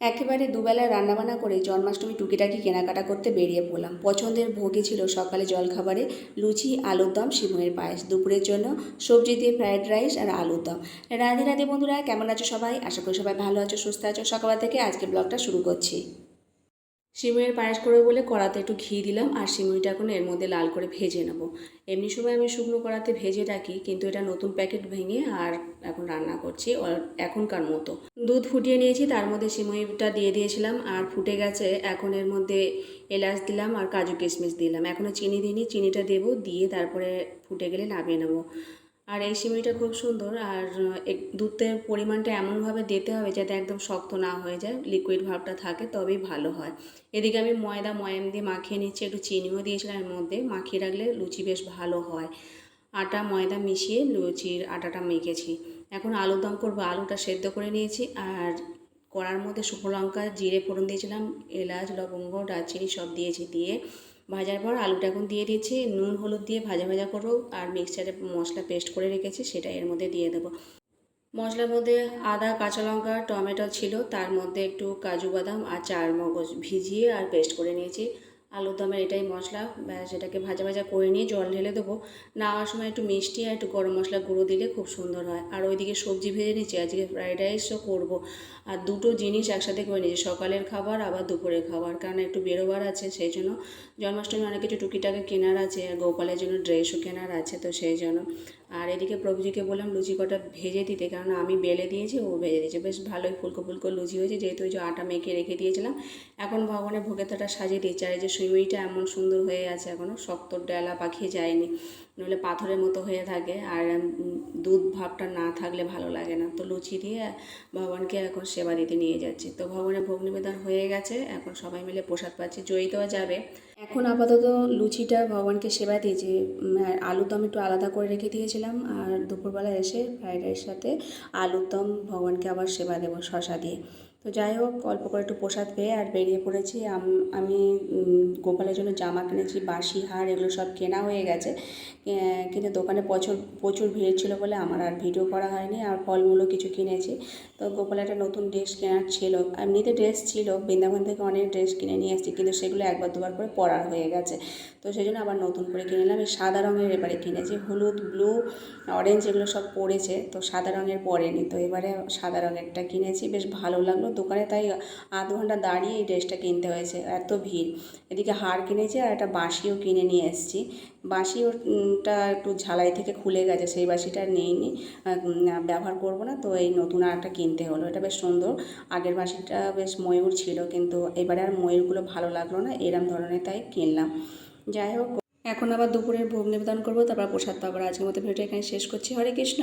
একেবারে দুবেলা রান্নাবান্না করে জন্মাষ্টমী টুকিটাকি কেনাকাটা করতে বেরিয়ে পড়লাম। পছন্দের ভোগে ছিল সকালে জলখাবারে লুচি, আলুর দম সিমুয়ের পায়েস। দুপুরের জন্য সবজি দিয়ে ফ্রায়েড রাইস আর আলুর দম। রাধে রাধে বন্ধুরা, কেমন আছো সবাই? আশা করি সবাই ভালো আছো, সুস্থ আছো। সকাল থেকে আজকে ব্লগটা শুরু করছি। সিমুইয়ের পায়েস করব বলে কড়াতে একটু ঘি দিলাম আর সিমুইটা এখন এর মধ্যে লাল করে ভেজে নেব। এমনি সময় আমি শুকনো কড়াতে ভেজে রাখি, কিন্তু এটা নতুন প্যাকেট ভেঙে আর এখন রান্না করছি এখনকার মতো। দুধ ফুটিয়ে নিয়েছি, তার মধ্যে সিমুইটা দিয়ে দিয়েছিলাম আর ফুটে গেছে। এখন এর মধ্যে এলাচ দিলাম আর কাজু কিশমিশ দিলাম। এখনও চিনি দিইনি, চিনিটা দেবো, দিয়ে তারপরে ফুটে গেলে নামিয়ে নেব। আর এই সিমড়িটা খুব সুন্দর আর দুধের পরিমাণটা এমনভাবে দিতে হবে যাতে একদম শক্ত না হয়ে যায় লিকুইড ভাবটা থাকে তবেই ভালো হয়। এদিকে আমি ময়দা, ময়াম দিয়ে মাখিয়ে নিচ্ছি, একটু চিনিও দিয়েছিলাম এর মধ্যে, মাখিয়ে রাখলে লুচি বেশ ভালো হয়। আটা, ময়দা মিশিয়ে লুচির আটাটা মেখেছি। এখন আলুর দম করব, আলুটা সেদ্ধ করে নিয়েছি আর কড়ার মধ্যে শুকনো লঙ্কা, জিরে ফোড়ন দিয়েছিলাম, এলাচ, লবঙ্গ, দারচিনি সব দিয়েছি দিয়ে ভাজার পর আলুটা এখন দিয়ে দিয়েছি নুন, হলুদ দিয়ে ভাজা ভাজা করব আর মিক্সচারে মশলা পেস্ট করে রেখেছি, সেটা এর মধ্যে দিয়ে দেবো। মশলার মধ্যে আদা, কাঁচা লঙ্কা, টমেটো ছিল, তার মধ্যে একটু কাজু বাদাম আর চার মগজ ভিজিয়ে আর পেস্ট করে নিয়েছি। আলুর দমের এটাই মশলা, ব্যাস এটাকে ভাজা ভাজা করে নিয়ে জল ঢেলে দেবো। নেওয়ার সময় একটু মিষ্টি আর একটু গরম মশলা গুঁড়ো দিলে খুব সুন্দর হয়। আর ওইদিকে সবজি ভেজে নিচ্ছি, আজকে ফ্রাইড রাইসও করব। আর দুটো জিনিস একসাথে করে নিয়েছি, সকালের খাবার, আবার দুপুরের খাবার, কারণ একটু বেরোবার আছে সেই জন্য। জন্মাষ্টমী অনেক কিছু টুকিটাকি কেনার আছে, আর গোপালের জন্য ড্রেসও কেনার আছে তো সেই জন্য। আর এদিকে প্রভুজিকে বললাম লুচি কটা ভেজে দিতে, কারণ আমি বেলে দিয়েছি, ও ভেজে দিয়েছে। বেশ ভালোই ফুলকো ফুলকো লুচি হয়েছে, যেহেতু ওই যে আটা মেখে রেখে দিয়েছিলাম, এখন ভগবানের ভোগেতাটা সাজিয়ে দিয়েছে আর এই যে সুইমিটা এমন সুন্দর হয়ে আছে এখনও শক্ত ডেলা পাখি যায়নি। নইলে পাথরের মতো হয়ে থাকে আর দুধ ভাবটা না থাকলে ভালো লাগে না। তো লুচি দিয়ে ভগবানকে এখন সেবা দিতে নিয়ে যাচ্ছি। তো ভগবানের ভোগ নিবেদন হয়ে গেছে, এখন সবাই মিলে প্রসাদ পাচ্ছি দেওয়া যাবে। এখন আপাতত লুচিটা ভগবানকে সেবা দিয়েছি। আলুর দম একটু আলাদা করে রেখে দিয়েছিলাম আর দুপুরবেলা এসে ফ্রাইড রাইসের সাথে আলুর দম ভগবানকে আবার সেবা দেবো শশা দিয়ে। তো যাই হোক, অল্প করে একটু প্রসাদ পেয়ে আর বেরিয়ে পড়েছি। আম- গোপালের জন্য জামা কিনেছি বাসি হার এগুলো সব কেনা হয়ে গেছে। কিন্তু দোকানে প্রচুর প্রচুর ভিড় ছিল বলে আমার আর ভিডিও করা হয়নি আর ফলমূলও কিছু কিনেছি। তো গোপালের একটা নতুন ড্রেস কেনার ছিল। এমনিতে ড্রেস ছিল, বৃন্দাবন থেকে অনেক ড্রেস কিনে নিয়ে এসেছি, কিন্তু সেগুলো একবার দুবার করে পরার হয়ে গেছে। তো সেই জন্য আবার নতুন করে কিনে নিলাম। এই সাদা রঙের এবারে কিনেছি, হলুদ, ব্লু, অরেঞ্জ এগুলো সব পরেছে, তো সাদা রঙের পরেনি। তো এবারে সাদা রঙেরটা কিনেছি, বেশ ভালো লাগল। দোকানে তাই আধ ঘণ্টা দাঁড়িয়ে এই ড্রেসটা কিনতে হয়েছে, এত ভিড়। এদিকে হার কিনেছি আর একটা বাঁশিও কিনে নিয়ে এসেছি। বাঁশিওটা একটু ঝালাই থেকে খুলে গেছে, সেই বাঁশিটা নিইনি। ব্যবহার করব না, তো এই নতুন আর একটা কিনতে হলো। এটা বেশ সুন্দর। আগের বাঁশিটা বেশ ময়ূর ছিল, কিন্তু এবারে আর ময়ূরগুলো ভালো লাগল না, এরম ধরনের তাই কিনলাম। যাই হোক, এখন আবার দুপুরের ভোগ নিবেদন করব, তারপর প্রসাদ পাবো। আজকের মতো ভিডিওটা এখানে শেষ করছি। হরে কৃষ্ণ!